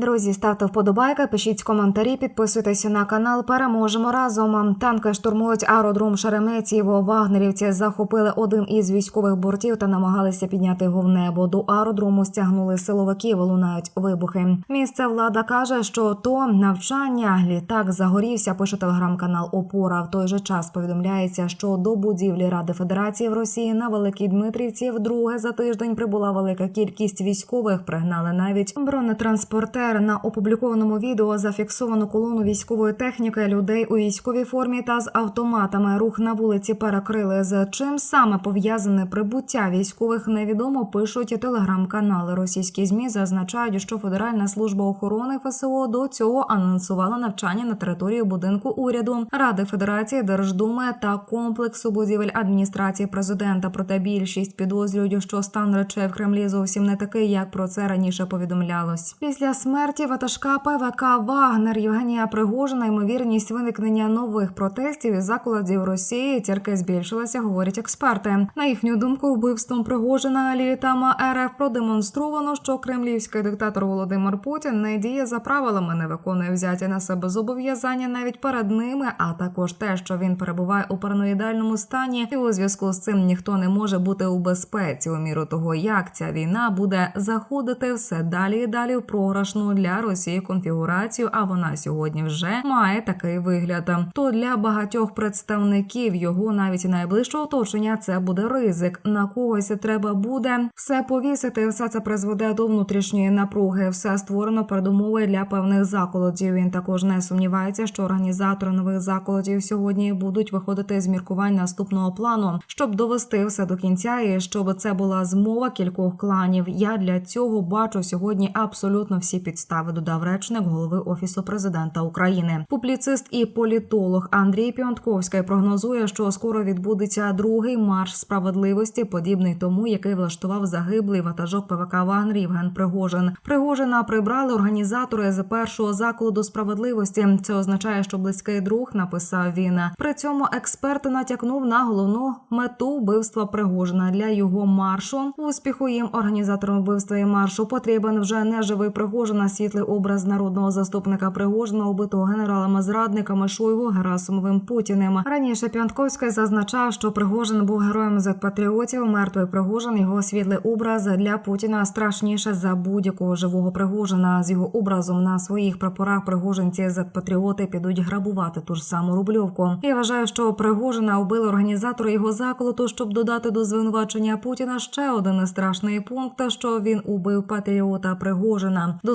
Друзі, ставте вподобайки, пишіть коментарі, підписуйтеся на канал. Переможемо разом. Танки штурмують аеродром Шереметьєво. Вагнерівці захопили один із військових бортів та намагалися підняти його в небо. До аеродрому стягнули силовиків, лунають вибухи. Місце влада каже, що то навчання. Літак загорівся. Пише телеграм-канал Опора. В той же час повідомляється, що до будівлі Ради Федерації в Росії на Великій Дмитрівці вдруге за тиждень прибула велика кількість військових. Пригнали навіть бронетранспортер. На опублікованому відео зафіксовано колону військової техніки, людей у військовій формі та з автоматами. Рух на вулиці перекрили. З чим саме пов'язане прибуття військових невідомо. Пишуть телеграм-канали. Російські змі зазначають, що Федеральна служба охорони ФСО до цього анонсувала навчання на території будинку уряду Ради Федерації Держдуми та комплексу будівель адміністрації президента. Проте більшість підозрюють, що стан речей в Кремлі зовсім не такий, як про це раніше повідомлялось. Після смерті ватажка ПВК Вагнер. Євгенія Пригожина ймовірність виникнення нових протестів і закладів Росії тільки збільшилася, говорять експерти. На їхню думку, вбивством Пригожина літама РФ продемонстровано, що кремлівський диктатор Володимир Путін не діє за правилами, не виконує взяті на себе зобов'язання навіть перед ними, а також те, що він перебуває у параноїдальному стані, і у зв'язку з цим ніхто не може бути у безпеці. У міру того, як ця війна буде заходити все далі і далі в програшну для Росії конфігурацію. А вона сьогодні вже має такий вигляд. То для багатьох представників його навіть найближчого оточення це буде ризик. На когось треба буде все повісити. Все це призведе до внутрішньої напруги. Все створено передумови для певних заколотів. Він також не сумнівається, що організатори нових заколотів сьогодні будуть виходити з міркувань наступного плану, щоб довести все до кінця, і щоб це була змова кількох кланів. Я для цього бачу сьогодні абсолютно всі підстави. Додав речник голови офісу президента України. Публіцист і політолог Андрій Піонтковський прогнозує, що скоро відбудеться другий марш справедливості, подібний тому, який влаштував загиблий ватажок ПВК Вагнер Євген Пригожин. Пригожина прибрали організатори з першого закладу справедливості. Це означає, що близький друг написав він. При цьому експерт натякнув на головну мету вбивства Пригожина для його маршу. Успіху їм організаторам вбивства і маршу потрібен вже не живий Пригожин, а світлий образ народного заступника Пригожина, убитого генералами-зрадниками Шойгу Герасимовим Путіним. Раніше Піантковський зазначав, що Пригожин був героєм з патріотів. Мертвий Пригожин його світлий образ для Путіна страшніше за будь-якого живого Пригожина. З його образом на своїх прапорах пригожинці з патріоти підуть грабувати ту ж саму рубльовку. Я вважаю, що Пригожина вбили організатори його заколоту, щоб додати до звинувачення Путіна ще один страшний пункт, що він убив патріота Пригожина. До